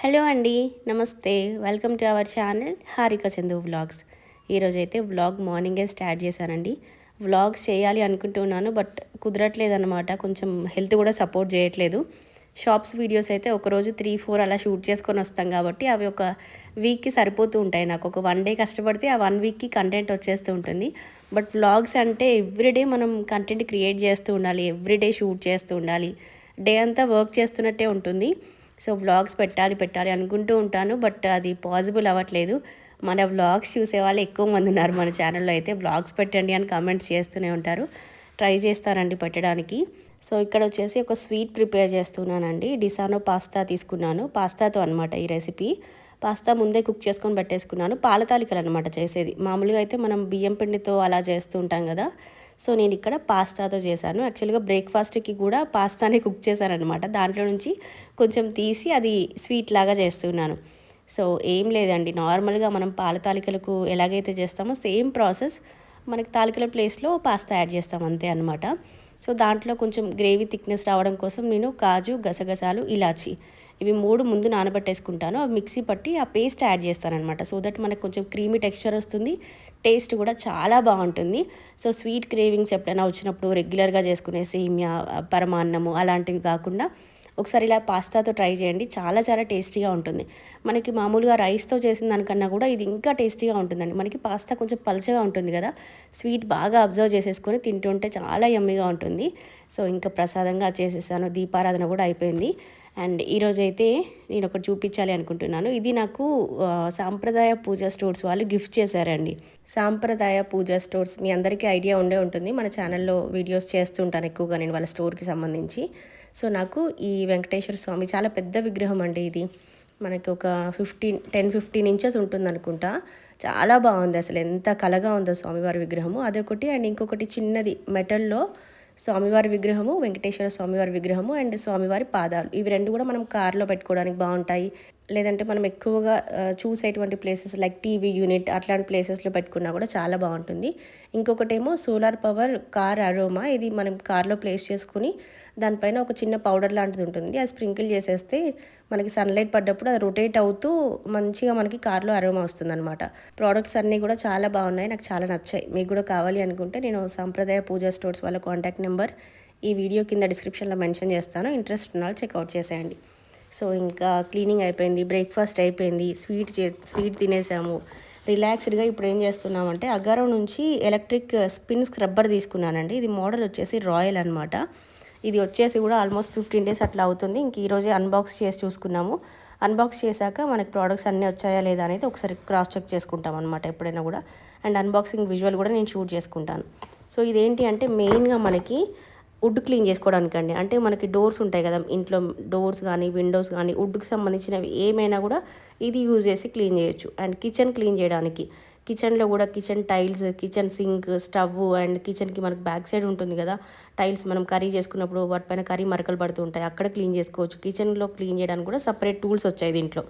Hello అండి నమస్తే. Welcome to our channel Harika Chandu vlogs. ఈరోజు అయితే వ్లాగ్ మార్నింగే స్టార్ట్ చేశానండి. వ్లాగ్స్ చేయాలి అనుకుంటున్నాను బట్ కుదరట్లేదన్నమాట. కొంచెం హెల్త్ కూడా సపోర్ట్ చేయట్లేదు. షాప్స్ వీడియోస్ అయితే ఒకరోజు త్రీ ఫోర్ అలా షూట్ చేసుకొని వస్తాం కాబట్టి అవి ఒక వీక్కి సరిపోతూ ఉంటాయి నాకు. ఒక వన్ డే కష్టపడితే ఆ వన్ వీక్కి కంటెంట్ వచ్చేస్తూ ఉంటుంది. బట్ వ్లాగ్స్ అంటే ఎవ్రీడే మనం కంటెంట్ క్రియేట్ చేస్తూ ఉండాలి ఎవ్రీడే షూట్ చేస్తూ ఉండాలి. డే అంతా వర్క్ చేస్తున్నట్టే ఉంటుంది. సో వ్లాగ్స్ పెట్టాలి పెట్టాలి అనుకుంటూ ఉంటాను బట్ అది పాసిబుల్ అవ్వట్లేదు. మన వ్లాగ్స్ చూసే వాళ్ళు ఎక్కువ మంది ఉన్నారు మన ఛానల్లో అయితే. వ్లాగ్స్ పెట్టండి అని కామెంట్స్ చేస్తూనే ఉంటారు. ట్రై చేస్తానండి పెట్టడానికి. సో ఇక్కడ వచ్చేసి ఒక స్వీట్ ప్రిపేర్ చేస్తున్నానండి. డిసానో పాస్తా తీసుకున్నాను. పాస్తాతో అనమాట ఈ రెసిపీ. పాస్తా ముందే కుక్ చేసుకొని పెట్టేసుకున్నాను. పాల తాలికలు అనమాట చేసేది. మామూలుగా అయితే మనం బియ్యం పిండితో అలా చేస్తూ ఉంటాం కదా. సో నేను ఇక్కడ పాస్తాతో చేశాను. యాక్చువల్గా బ్రేక్ఫాస్ట్కి కూడా పాస్తానే కుక్ చేశాను అనమాట దాంట్లో నుంచి కొంచెం తీసి అది స్వీట్ లాగా చేస్తున్నాను. సో ఏం లేదండి. నార్మల్గా మనం పాల తాలికలకు ఎలాగైతే చేస్తామో సేమ్ ప్రాసెస్ మనకి తాలికల ప్లేస్లో పాస్తా యాడ్ చేస్తాం అంతే అనమాట సో దాంట్లో కొంచెం గ్రేవీ థిక్నెస్ రావడం కోసం నేను కాజు గసగసాలు ఇలాచి ఇవి మూడు ముందు నానబెట్టేసుకుంటాను. అవి మిక్సీ పట్టి ఆ పేస్ట్ యాడ్ చేస్తానమాట సో దట్ మనకు కొంచెం క్రీమీ టెక్స్చర్ వస్తుంది. టేస్ట్ కూడా చాలా బాగుంటుంది. సో స్వీట్ క్రేవింగ్స్ ఎప్పుడైనా వచ్చినప్పుడు రెగ్యులర్గా చేసుకునే సేమియా పరమాన్నము అలాంటివి కాకుండా ఒకసారి ఇలా పాస్తాతో ట్రై చేయండి. చాలా చాలా టేస్టీగా ఉంటుంది. మనకి మామూలుగా రైస్తో చేసిన దానికన్నా కూడా ఇది ఇంకా టేస్టీగా ఉంటుందండి. మనకి పాస్తా కొంచెం పలచగా ఉంటుంది కదా. స్వీట్ బాగా అబ్జర్వ్ చేసేసుకొని తింటుంటే చాలా యమ్మీగా ఉంటుంది. సో ఇంకా ప్రసాదంగా చేసేసాను. దీపారాధన కూడా అయిపోయింది. అండ్ ఈరోజు అయితే నేను ఒకటి చూపించాలి అనుకుంటున్నాను. ఇది నాకు సాంప్రదాయ పూజ స్టోర్స్ వాళ్ళు గిఫ్ట్ చేశారండి. సాంప్రదాయ పూజ స్టోర్స్ మీ అందరికీ ఐడియా ఉండే ఉంటుంది. మన ఛానల్లో వీడియోస్ చేస్తుంటాను ఎక్కువగా నేను వాళ్ళ స్టోర్కి సంబంధించి. సో నాకు ఈ వెంకటేశ్వర స్వామి చాలా పెద్ద విగ్రహం అండి ఇది. మనకి ఒక ఫిఫ్టీన్ టెన్ ఫిఫ్టీన్ ఇంచెస్ ఉంటుంది అనుకుంటా చాలా బాగుంది అసలు. ఎంత కలగా ఉందో స్వామివారి విగ్రహము. అదొకటి అండ్ ఇంకొకటి చిన్నది మెటల్లో స్వామివారి విగ్రహము వెంకటేశ్వర స్వామివారి విగ్రహము అండ్ స్వామివారి పాదాలు. ఇవి రెండు కూడా మనం కార్లో పెట్టుకోవడానికి బాగుంటాయి. లేదంటే మనం ఎక్కువగా చూసేటువంటి ప్లేసెస్ లైక్ టీవీ యూనిట్ అట్లాంటి ప్లేసెస్లో పెట్టుకున్నా కూడా చాలా బాగుంటుంది. ఇంకొకటేమో సోలార్ పవర్ కార్ అరోమా ఇది మనం కార్లో ప్లేస్ చేసుకుని దానిపైన ఒక చిన్న పౌడర్ లాంటిది ఉంటుంది. అది స్ప్రింకిల్ చేసేస్తే మనకి సన్లైట్ పడ్డప్పుడు అది రొటేట్ అవుతూ మంచిగా మనకి కార్లో అరోమా వస్తుంది అనమాట ప్రోడక్ట్స్ అన్నీ కూడా చాలా బాగున్నాయి. నాకు చాలా నచ్చాయి. మీకు కూడా కావాలి అనుకుంటే నేను సాంప్రదాయ పూజా స్టోర్స్ వాళ్ళ కాంటాక్ట్ నెంబర్ ఈ వీడియో కింద డిస్క్రిప్షన్లో మెన్షన్ చేస్తాను. ఇంట్రెస్ట్ ఉన్న వాళ్ళు చెక్అవుట్ చేసేయండి. సో ఇంకా క్లీనింగ్ అయిపోయింది. బ్రేక్ఫాస్ట్ అయిపోయింది. స్వీట్ చే స్వీట్ తినేసాము. రిలాక్స్డ్గా ఇప్పుడు ఏం చేస్తున్నామంటే అగారం నుంచి ఎలక్ట్రిక్ స్పిన్ స్క్రబ్బర్ తీసుకున్నానండి. ఇది మోడల్ వచ్చేసి రాయల్ అనమాట ఇది వచ్చేసి కూడా ఆల్మోస్ట్ ఫిఫ్టీన్ డేస్ అట్లా అవుతుంది. ఇంక ఈరోజే అన్బాక్స్ చేసి చూసుకున్నాము. అన్బాక్స్ చేశాక మనకి ప్రోడక్ట్స్ అన్నీ వచ్చాయా లేదా అనేది ఒకసారి క్రాస్ చెక్ చేసుకుంటాం అనమాట ఎప్పుడైనా కూడా. అండ్ అన్బాక్సింగ్ విజువల్ కూడా నేను షూట్ చేసుకుంటాను. సో ఇదేంటి అంటే మెయిన్గా మనకి వుడ్ క్లీన్ చేసుకోవడానికి అండి అంటే మనకి డోర్స్ ఉంటాయి కదా ఇంట్లో డోర్స్ కానీ విండోస్ కానీ వుడ్కి సంబంధించినవి ఏమైనా కూడా ఇది యూజ్ చేసి క్లీన్ చేయొచ్చు. అండ్ కిచెన్ క్లీన్ చేయడానికి. కిచెన్లో కూడా kitchen tiles kitchen sink stove and కిచెన్కి మనకు బ్యాక్ సైడ్ ఉంటుంది కదా టైల్స్ మనం కర్రీ చేసుకున్నప్పుడు వాటిపైన కర్రీ మరకలు పడుతూ ఉంటాయి. అక్కడ క్లీన్ చేసుకోవచ్చు. కిచెన్లో క్లీన్ చేయడానికి కూడా సపరేట్ టూల్స్ వచ్చాయి దీంట్లో.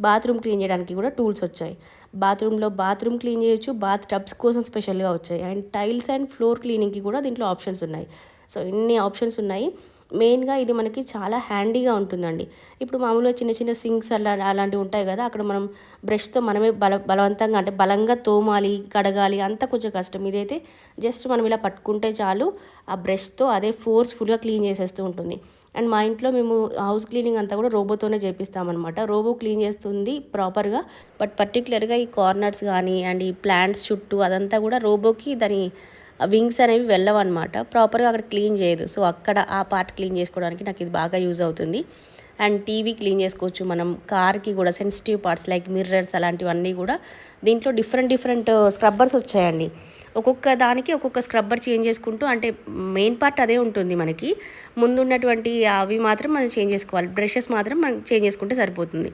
బాత్రూమ్ క్లీన్ చేయడానికి కూడా టూల్స్ వచ్చాయి. బాత్రూంలో బాత్రూమ్ క్లీన్ చేయొచ్చు. బాత్ టబ్స్ కోసం స్పెషల్గా వచ్చాయి. అండ్ టైల్స్ అండ్ ఫ్లోర్ క్లీనింగ్కి కూడా దీంట్లో ఆప్షన్స్ ఉన్నాయి. సో ఇన్ని ఆప్షన్స్ ఉన్నాయి. మెయిన్గా ఇది మనకి చాలా హ్యాండీగా ఉంటుందండి. ఇప్పుడు మామూలుగా చిన్న చిన్న సింక్స్ అలా అలాంటివి ఉంటాయి కదా అక్కడ మనం బ్రష్తో మనమే బల బలవంతంగా అంటే బలంగా తోమాలి కడగాలి అంతా కొంచెం కష్టం. ఇదైతే జస్ట్ మనం ఇలా పట్టుకుంటే చాలు ఆ బ్రష్తో అదే ఫోర్స్ఫుల్గా క్లీన్ చేసేస్తూ ఉంటుంది. అండ్ మా ఇంట్లో మేము హౌస్ క్లీనింగ్ అంతా కూడా రోబోతోనే చేపిస్తామన్నమాట. రోబో క్లీన్ చేస్తుంది ప్రాపర్గా. బట్ పర్టికులర్గా ఈ కార్నర్స్ కానీ అండ్ ఈ ప్లాంట్స్ చుట్టూ అదంతా కూడా రోబోకి దాని వింగ్స్ అనేవి వెళ్ళవన్నమాట. ప్రాపర్గా అక్కడ క్లీన్ చేయదు. సో అక్కడ ఆ పార్ట్ క్లీన్ చేసుకోవడానికి నాకు ఇది బాగా యూజ్ అవుతుంది. అండ్ టీవీ క్లీన్ చేసుకోవచ్చు. మనం కార్కి కూడా సెన్సిటివ్ పార్ట్స్ లైక్ మిర్రర్స్ అలాంటివన్నీ కూడా దీంట్లో డిఫరెంట్ డిఫరెంట్ స్క్రబ్బర్స్ వచ్చాయండి. ఒక్కొక్క దానికి ఒక్కొక్క స్క్రబ్బర్ చేంజ్ చేసుకుంటూ అంటే మెయిన్ పార్ట్ అదే ఉంటుంది మనకి. ముందున్నటువంటి అవి మాత్రం మనం చేంజ్ చేసుకోవాలి. బ్రషెస్ మాత్రం మనం చేంజ్ చేసుకుంటే సరిపోతుంది.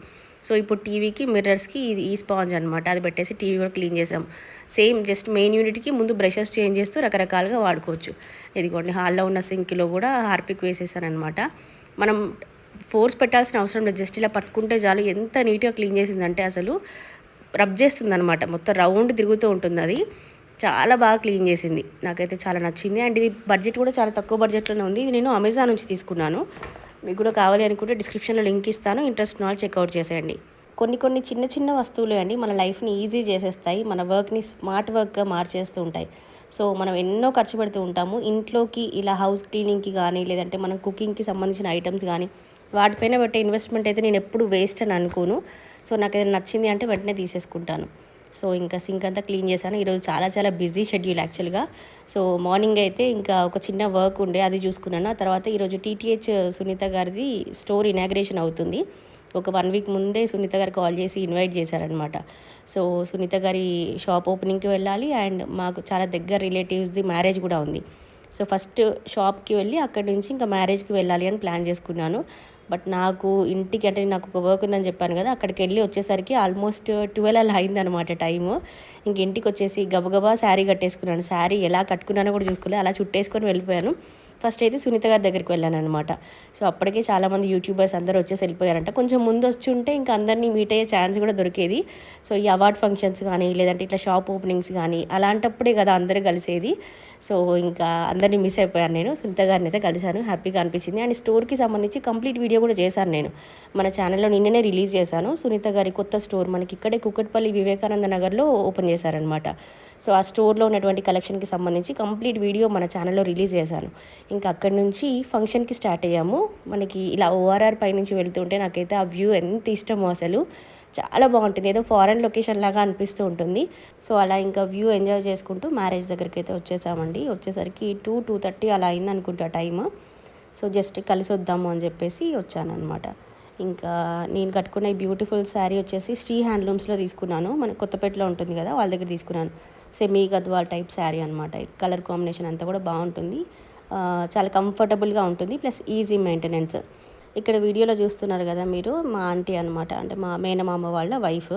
సో ఇప్పుడు టీవీకి మిర్రర్స్కి ఇది ఈ స్పాంజ్ అనమాట అది పెట్టేసి టీవీ కూడా క్లీన్ చేసాం. సేమ్ జస్ట్ మెయిన్ యూనిట్కి ముందు బ్రషెస్ చేంజ్ చేస్తూ రకరకాలుగా వాడుకోవచ్చు. ఇదిగోండి హాల్లో ఉన్న సింక్లో కూడా హార్పిక్ వేసేసాను అనమాట మనం ఫోర్స్ పెట్టాల్సిన అవసరం లేదు. జస్ట్ ఇలా పట్టుకుంటే చాలు. ఎంత నీట్గా క్లీన్ చేసిందంటే అసలు రబ్ చేస్తుంది అనమాట మొత్తం రౌండ్ తిరుగుతూ ఉంటుంది అది. చాలా బాగా క్లీన్ చేసింది. నాకైతే చాలా నచ్చింది. అండ్ ఇది బడ్జెట్ కూడా చాలా తక్కువ బడ్జెట్లోనే ఉంది. ఇది నేను అమెజాన్ నుంచి తీసుకున్నాను. మీకు కూడా కావాలి అనుకుంటే డిస్క్రిప్షన్లో లింక్ ఇస్తాను. ఇంట్రెస్ట్ నాల్ వాళ్ళు చెక్అవుట్ చేసేయండి. కొన్ని కొన్ని చిన్న చిన్న వస్తువులే అండి మన లైఫ్ని ఈజీ చేసేస్తాయి మన వర్క్ని స్మార్ట్ వర్క్గా మార్చేస్తూ ఉంటాయి. సో మనం ఎన్నో ఖర్చు పెడుతూ ఉంటాము. ఇంట్లోకి ఇలా హౌస్ క్లీనింగ్కి కానీ లేదంటే మనం కుకింగ్కి సంబంధించిన ఐటమ్స్ కానీ వాటిపైన పెట్టే ఇన్వెస్ట్మెంట్ అయితే నేను ఎప్పుడు వేస్ట్ అని అనుకోను. సో నాకు ఏదైనా నచ్చింది అంటే వెంటనే తీసేసుకుంటాను. సో ఇంకా సింక్ అంతా క్లీన్ చేశాను. ఈరోజు చాలా చాలా బిజీ షెడ్యూల్ యాక్చువల్గా. సో మార్నింగ్ అయితే ఇంకా ఒక చిన్న వర్క్ ఉండే అది చూసుకున్నాను. ఆ తర్వాత ఈరోజు టీటీహెచ్ సునీత గారిది స్టోర్ ఇనాగ్రేషన్ అవుతుంది. ఒక వన్ వీక్ ముందే సునీత గారు కాల్ చేసి ఇన్వైట్ చేశారనమాట సో సునీత గారి షాప్ ఓపెనింగ్కి వెళ్ళాలి. అండ్ మాకు చాలా దగ్గర రిలేటివ్స్ది మ్యారేజ్ కూడా ఉంది. సో ఫస్ట్ షాప్కి వెళ్ళి అక్కడి నుంచి ఇంకా మ్యారేజ్కి వెళ్ళాలి అని ప్లాన్ చేసుకున్నాను. బట్ నాకు ఇంటికి అంటే నాకు ఒక వర్క్ ఉందని చెప్పాను కదా అక్కడికి వెళ్ళి వచ్చేసరికి ఆల్మోస్ట్ ట్వెల్వ్ అలా అయిందనమాట టైము. ఇంక ఇంటికి వచ్చేసి గబగబా శారీ కట్టేసుకున్నాను. శారీ ఎలా కట్టుకున్నానో కూడా చూసుకోలేదు అలా చుట్టేసుకొని వెళ్ళిపోయాను. ఫస్ట్ అయితే సునీత గారి దగ్గరికి వెళ్ళాను అనమాట సో అప్పటికే చాలామంది యూట్యూబర్స్ అందరూ వచ్చేసి వెళ్ళిపోయారంట. కొంచెం ముందు వచ్చి ఉంటే ఇంకా అందరినీ మీట్ అయ్యే ఛాన్స్ కూడా దొరికేది. సో ఈ అవార్డ్ ఫంక్షన్స్ కానీ లేదంటే ఇట్లా షాప్ ఓపెనింగ్స్ కానీ అలాంటప్పుడే కదా అందరూ కలిసేది. సో ఇంకా అందరినీ మిస్ అయిపోయాను నేను. సునీత గారిని అయితే కలిశాను. హ్యాపీగా అనిపించింది. అండ్ స్టోర్కి సంబంధించి కంప్లీట్ వీడియో కూడా చేశాను నేను. మన ఛానల్లో నిన్ననే రిలీజ్ చేశాను. సునీత గారి కొత్త స్టోర్ మనకి ఇక్కడే కుక్కట్పల్లి వివేకానంద నగర్లో ఓపెన్ చేశారనమాట సో ఆ స్టోర్లో ఉన్నటువంటి కలెక్షన్కి సంబంధించి కంప్లీట్ వీడియో మన ఛానల్లో రిలీజ్ చేశాను. ఇంకా అక్కడి నుంచి ఫంక్షన్కి స్టార్ట్ అయ్యాము. మనకి ఇలా ఓఆర్ఆర్ పై నుంచి వెళ్తుంటే నాకైతే ఆ వ్యూ ఎంత ఇష్టమో అసలు. చాలా బాగుంటుంది. ఏదో ఫారెన్ లొకేషన్ లాగా అనిపిస్తూ ఉంటుంది. సో అలా ఇంకా వ్యూ ఎంజాయ్ చేసుకుంటూ మ్యారేజ్ దగ్గరికి అయితే వచ్చేసామండి. వచ్చేసరికి టూ టూ థర్టీ అలా అయింది అనుకుంటా టైమ్ సో జస్ట్ కలిసి వద్దాము అని చెప్పేసి వచ్చానమాట ఇంకా నేను కట్టుకున్న ఈ బ్యూటిఫుల్ శారీ వచ్చేసి శ్రీ హ్యాండ్లూమ్స్లో తీసుకున్నాను. మన కొత్తపేటలో ఉంటుంది కదా వాళ్ళ దగ్గర తీసుకున్నాను. సెమీ గద్వాల్ టైప్ శారీ అనమాట కలర్ కాంబినేషన్ అంతా కూడా బాగుంటుంది. చాలా కంఫర్టబుల్గా ఉంటుంది. ప్లస్ ఈజీ మెయింటెనెన్స్ ఇక్కడ వీడియోలో చూస్తున్నారు కదా మీరు మా ఆంటీ అనమాట అంటే మా మేనమామ వాళ్ళ వైఫ్.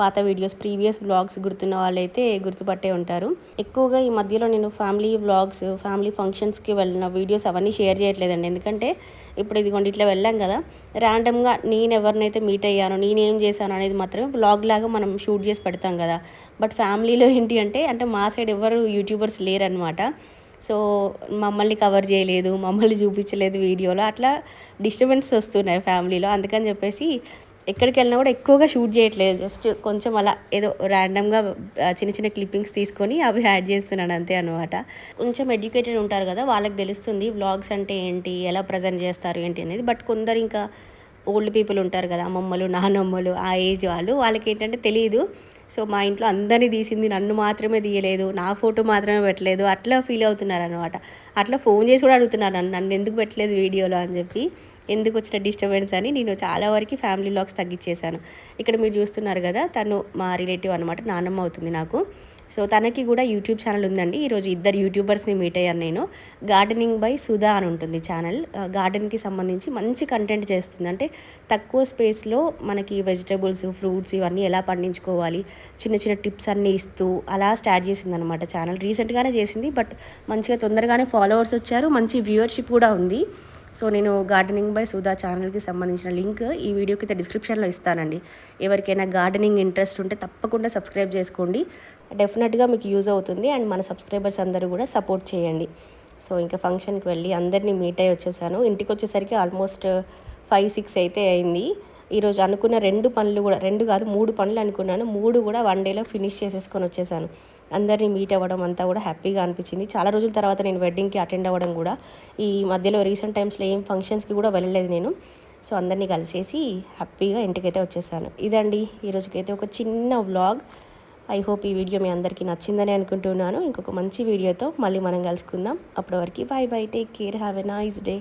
పాత వీడియోస్ ప్రీవియస్ వ్లాగ్స్ గుర్తున్న వాళ్ళైతే గుర్తుపట్టే ఉంటారు. ఎక్కువగా ఈ మధ్యలో నేను ఫ్యామిలీ వ్లాగ్స్ ఫ్యామిలీ ఫంక్షన్స్కి వెళ్ళిన వీడియోస్ అవన్నీ షేర్ చేయట్లేదండి. ఎందుకంటే ఇప్పుడు ఇదిగోండి ఇట్లా వెళ్ళాం కదా. ర్యాండమ్గా నేను ఎవరినైతే మీట్ అయ్యాను నేనేం చేశాను అనేది మాత్రమే వ్లాగ్ లాగా మనం షూట్ చేసి పెడతాం కదా. బట్ ఫ్యామిలీలో ఏంటి అంటే అంటే మా సైడ్ ఎవరు యూట్యూబర్స్ లేరనమాట సో మమ్మల్ని కవర్ చేయలేదు మమ్మల్ని చూపించలేదు వీడియోలో. అట్లా డిస్టర్బెన్స్ వస్తున్నాయి ఫ్యామిలీలో. అందుకని చెప్పేసి ఎక్కడికి వెళ్ళినా కూడా ఎక్కువగా షూట్ చేయట్లేదు. జస్ట్ కొంచెం అలా ఏదో ర్యాండమ్గా చిన్న చిన్న క్లిప్పింగ్స్ తీసుకొని అవి యాడ్ చేస్తున్నాను అంతే అనమాట కొంచెం ఎడ్యుకేటెడ్ ఉంటారు కదా వాళ్ళకి తెలుస్తుంది వ్లాగ్స్ అంటే ఏంటి ఎలా ప్రజెంట్ చేస్తారు ఏంటి అనేది. బట్ కొందరు ఇంకా ఓల్డ్ పీపుల్ ఉంటారు కదా అమ్మమ్మలు నానమ్మలు ఆ ఏజ్ వాళ్ళు వాళ్ళకి ఏంటంటే తెలియదు సో మా ఇంట్లో అందరినీ తీసింది నన్ను మాత్రమే తీయలేదు నా ఫోటో మాత్రమే పెట్టలేదు అట్లా ఫీల్ అవుతున్నారు అనమాట అట్లా ఫోన్ చేసి కూడా అడుగుతున్నారు నన్ను నన్ను ఎందుకు పెట్టలేదు వీడియోలో అని చెప్పి. ఎందుకు వచ్చిన డిస్టర్బెన్స్ అని నేను చాలా వరకు ఫ్యామిలీ లాగ్స్ తగ్గించేశాను. ఇక్కడ మీరు చూస్తున్నారు కదా తను మా రిలేటివ్ అనమాట నాన్నమ్మ అవుతుంది నాకు. సో తనకి కూడా యూట్యూబ్ ఛానల్ ఉందండి. ఈరోజు ఇద్దరు యూట్యూబర్స్ని మీట్ అయ్యాను నేను. గార్డెనింగ్ బై సుధా అని ఉంటుంది ఛానల్. గార్డెన్కి సంబంధించి మంచి కంటెంట్ చేస్తుంది. అంటే తక్కువ స్పేస్లో మనకి వెజిటబుల్స్ ఫ్రూట్స్ ఇవన్నీ ఎలా పండించుకోవాలి చిన్న చిన్న టిప్స్ అన్నీ ఇస్తూ అలా స్టార్ట్ చేసింది అనమాట ఛానల్ రీసెంట్గానే చేసింది బట్ మంచిగా తొందరగానే ఫాలోవర్స్ వచ్చారు. మంచి వ్యూవర్షిప్ కూడా ఉంది. సో నేను గార్డెనింగ్ బై సుధా ఛానల్కి సంబంధించిన లింక్ ఈ వీడియోకి కింద డిస్క్రిప్షన్లో ఇస్తానండి. ఎవరికైనా గార్డెనింగ్ ఇంట్రెస్ట్ ఉంటే తప్పకుండా సబ్స్క్రైబ్ చేసుకోండి. డెఫినెట్గా మీకు యూజ్ అవుతుంది అండ్ మన సబ్స్క్రైబర్స్ అందరూ కూడా సపోర్ట్ చేయండి. సో ఇంకా ఫంక్షన్కి వెళ్ళి అందరినీ మీట్ అయ్యి వచ్చేసాను. ఇంటికి వచ్చేసరికి ఆల్మోస్ట్ ఫైవ్ సిక్స్ అయితే అయింది. ఈరోజు అనుకున్న రెండు పనులు కూడా రెండు కాదు మూడు పనులు అనుకున్నాను. మూడు కూడా వన్ డేలో ఫినిష్ చేసేసుకొని వచ్చేసాను. అందరినీ మీట్ అవ్వడం అంతా కూడా హ్యాపీగా అనిపించింది. చాలా రోజుల తర్వాత నేను వెడ్డింగ్కి అటెండ్ అవ్వడం కూడా. ఈ మధ్యలో రీసెంట్ టైమ్స్లో ఏం ఫంక్షన్స్కి కూడా వెళ్ళలేదు నేను. సో అందరినీ కలిసేసి హ్యాపీగా ఇంటికైతే వచ్చేసాను. ఇదండి ఈరోజుకైతే ఒక చిన్న వ్లాగ్. ఐ హోప్ ఈ వీడియో మీ అందరికీ నచ్చిందని అనుకుంటున్నాను. ఇంకొక మంచి వీడియోతో మళ్ళీ మనం కలుసుకుందాం. అప్పటి వరకు bye bye take care have a nice day.